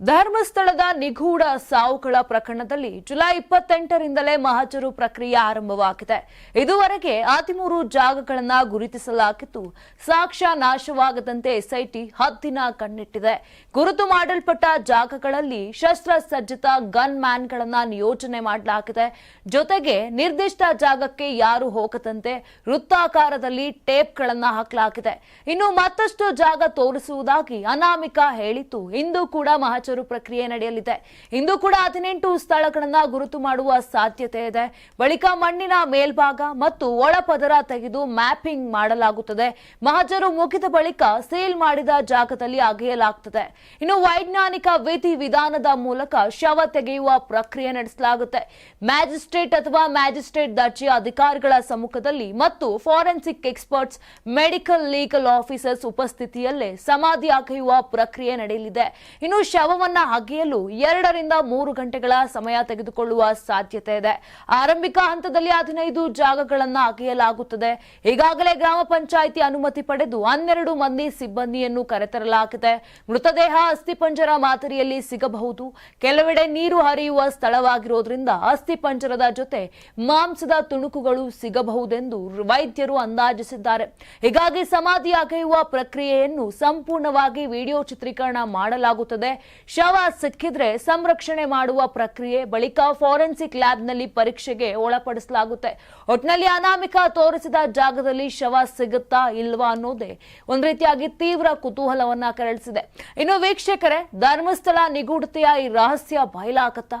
ಧರ್ಮಸ್ಥಳದ ನಿಗೂಢ ಸಾವುಗಳ ಪ್ರಕರಣದಲ್ಲಿ ಜುಲೈ ಇಪ್ಪತ್ತೆಂಟರಿಂದಲೇ ಮಹಜರು ಪ್ರಕ್ರಿಯೆ ಆರಂಭವಾಗಿದೆ. ಇದುವರೆಗೆ ಹದಿಮೂರು ಜಾಗಗಳನ್ನು ಗುರುತಿಸಲಾಗಿದ್ದು ಸಾಕ್ಷ್ಯ ನಾಶವಾಗದಂತೆ ಎಸ್ಐಟಿ ಹದ್ದಿನ ಕಣ್ಣಿಟ್ಟಿದೆ. ಗುರುತು ಮಾಡಲ್ಪಟ್ಟ ಜಾಗಗಳಲ್ಲಿ ಶಸ್ತ್ರಸಜ್ಜಿತ ಗನ್ ಮ್ಯಾನ್ಗಳನ್ನ ನಿಯೋಜನೆ ಮಾಡಲಾಗಿದೆ. ಜೊತೆಗೆ ನಿರ್ದಿಷ್ಟ ಜಾಗಕ್ಕೆ ಯಾರು ಹೋಗದಂತೆ ವೃತ್ತಾಕಾರದಲ್ಲಿ ಟೇಪ್ಗಳನ್ನ ಹಾಕಲಾಗಿದೆ. ಇನ್ನು ಮತ್ತಷ್ಟು ಜಾಗ ತೋರಿಸುವುದಾಗಿ ಅನಾಮಿಕ ಹೇಳಿತು ಇಂದು ಕೂಡ ಮಹಜರು ಪ್ರಕ್ರಿಯೆ ನಡೆಯಲಿದೆ. ಇಂದು ಕೂಡ ಹದಿನೆಂಟು ಸ್ಥಳಗಳನ್ನ ಗುರುತು ಮಾಡುವ ಸಾಧ್ಯತೆ ಇದೆ. ಬಳಿಕ ಮಣ್ಣಿನ ಮೇಲ್ಭಾಗ ಮತ್ತು ಒಳಪದರ ತೆಗೆದು ಮ್ಯಾಪಿಂಗ್ ಮಾಡಲಾಗುತ್ತದೆ. ಮಹಜರು ಮುಗಿದ ಬಳಿಕ ಸೀಲ್ ಮಾಡಿದ ಜಾಗದಲ್ಲಿ ಅಗೆಯಲಾಗುತ್ತದೆ ಇನ್ನು ವೈಜ್ಞಾನಿಕ ವಿಧಿ ವಿಧಾನದ ಮೂಲಕ ಶವ ತೆಗೆಯುವ ಪ್ರಕ್ರಿಯೆ ನಡೆಸಲಾಗುತ್ತೆ. ಮ್ಯಾಜಿಸ್ಟ್ರೇಟ್ ಅಥವಾ ಮ್ಯಾಜಿಸ್ಟ್ರೇಟ್ ದರ್ಜೆಯ ಅಧಿಕಾರಿಗಳ ಸಮ್ಮುಖದಲ್ಲಿ ಮತ್ತು forensic experts, medical legal officers ಉಪಸ್ಥಿತಿಯಲ್ಲೇ ಸಮಾಧಿ ಅಗೆಯುವ ಪ್ರಕ್ರಿಯೆ ನಡೆಯಲಿದೆ. ಇನ್ನು ಶವವನ್ನ ಅಗೆಯಲು ಎರಡರಿಂದ ಮೂರು ಗಂಟೆಗಳ ಸಮಯ ತೆಗೆದುಕೊಳ್ಳುವ ಸಾಧ್ಯತೆ ಇದೆ. ಆರಂಭಿಕ ಹಂತದಲ್ಲಿ ಹದಿನೈದು ಜಾಗಗಳನ್ನ ಅಗೆಯಲಾಗುತ್ತದೆ. ಈಗಾಗಲೇ ಗ್ರಾಮ ಪಂಚಾಯಿತಿ ಅನುಮತಿ ಪಡೆದು ಹನ್ನೆರಡು ಮಂದಿ ಸಿಬ್ಬಂದಿಯನ್ನು ಕರೆತರಲಾಗಿದೆ. ಮೃತದೇಹ ಅಸ್ಥಿಪಂಜರ ಮಾದರಿಯಲ್ಲಿ ಸಿಗಬಹುದು. ಕೆಲವೆಡೆ ನೀರು ಹರಿಯುವ ಸ್ಥಳವಾಗಿರೋದ್ರಿಂದ ಅಸ್ಥಿಪಂಜರದ ಜೊತೆ ಮಾಂಸದ ತುಣುಕುಗಳು ಸಿಗಬಹುದೆಂದು ವೈದ್ಯರು ಅಂದಾಜಿಸಿದ್ದಾರೆ. ಹೀಗಾಗಿ ಸಮಾಧಿ ಅಗೆಯುವ ಪ್ರಕ್ರಿಯೆಯನ್ನು ಸಂಪೂರ್ಣವಾಗಿ ವಿಡಿಯೋ ಚಿತ್ರೀಕರಣ ಮಾಡಲಾಗುತ್ತದೆ. ಶವ ಸಿಕ್ಕಿದ್ರೆ ಸಂರಕ್ಷಣೆ ಮಾಡುವ ಪ್ರಕ್ರಿಯೆ ಬಳಿಕ ಫಾರೆನ್ಸಿಕ್ ಲ್ಯಾಬ್ನಲ್ಲಿ ಪರೀಕ್ಷೆಗೆ ಒಳಪಡಿಸಲಾಗುತ್ತೆ. ಒಟ್ನಲ್ಲಿ ಅನಾಮಿಕ ತೋರಿಸಿದ ಜಾಗದಲ್ಲಿ ಶವ ಸಿಗುತ್ತಾ ಇಲ್ವಾ ಅನ್ನೋದೇ ಒಂದ್ ರೀತಿಯಾಗಿ ತೀವ್ರ ಕುತೂಹಲವನ್ನ ಕೆರಳಿಸಿದೆ. ಇನ್ನು ವೀಕ್ಷಕರೇ, ಧರ್ಮಸ್ಥಳ ನಿಗೂಢತೆಯ ಈ ರಹಸ್ಯ ಬಯಲಾಗತ್ತಾ?